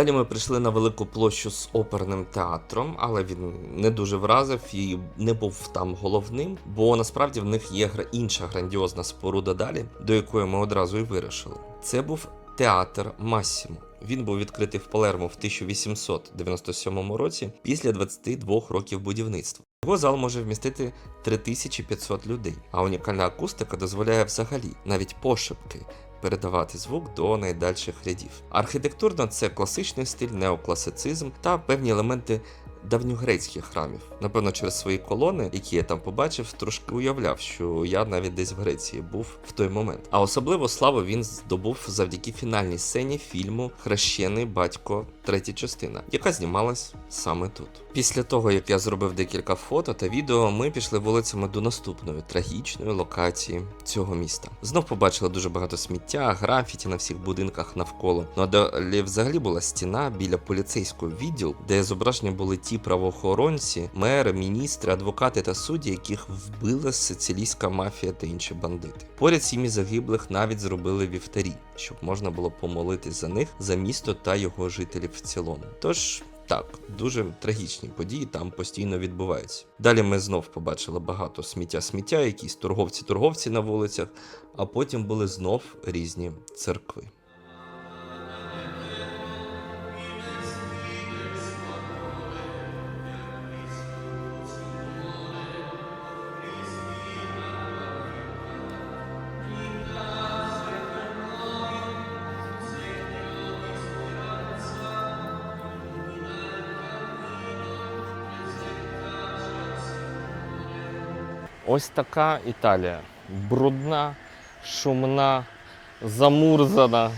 Далі ми прийшли на велику площу з оперним театром, але він не дуже вразив і не був там головним, бо насправді в них є інша грандіозна споруда далі, до якої ми одразу і вирішили. Це був театр Массімо. Він був відкритий в Палермо в 1897 році після 22 років будівництва. Його зал може вмістити 3500 людей, а унікальна акустика дозволяє взагалі навіть пошепки передавати звук до найдальших рядів. Архітектурно це класичний стиль, неокласицизм та певні елементи давньогрецьких храмів. Напевно, через свої колони, які я там побачив, трошки уявляв, що я навіть десь в Греції був в той момент. А особливо славу він здобув завдяки фінальній сцені фільму Хрещений батько, третя частина, яка знімалась саме тут. Після того, як я зробив декілька фото та відео, ми пішли вулицями до наступної трагічної локації цього міста. Знов побачили дуже багато сміття, графіті на всіх будинках навколо. Ну а далі взагалі була стіна біля поліцейського відділу, де зображені були ті правоохоронці, мери, міністри, адвокати та судді, яких вбила сицилійська мафія та інші бандити. Поряд сім'ї загиблих навіть зробили вівтарі, щоб можна було помолитись за них, за місто та його жителів в цілому. Тож. Так, дуже трагічні події там постійно відбуваються. Далі ми знов побачили багато сміття-сміття, якісь торговці-торговці на вулицях, а потім були знов різні церкви. Ось така Італія. Брудна, шумна, замурзана.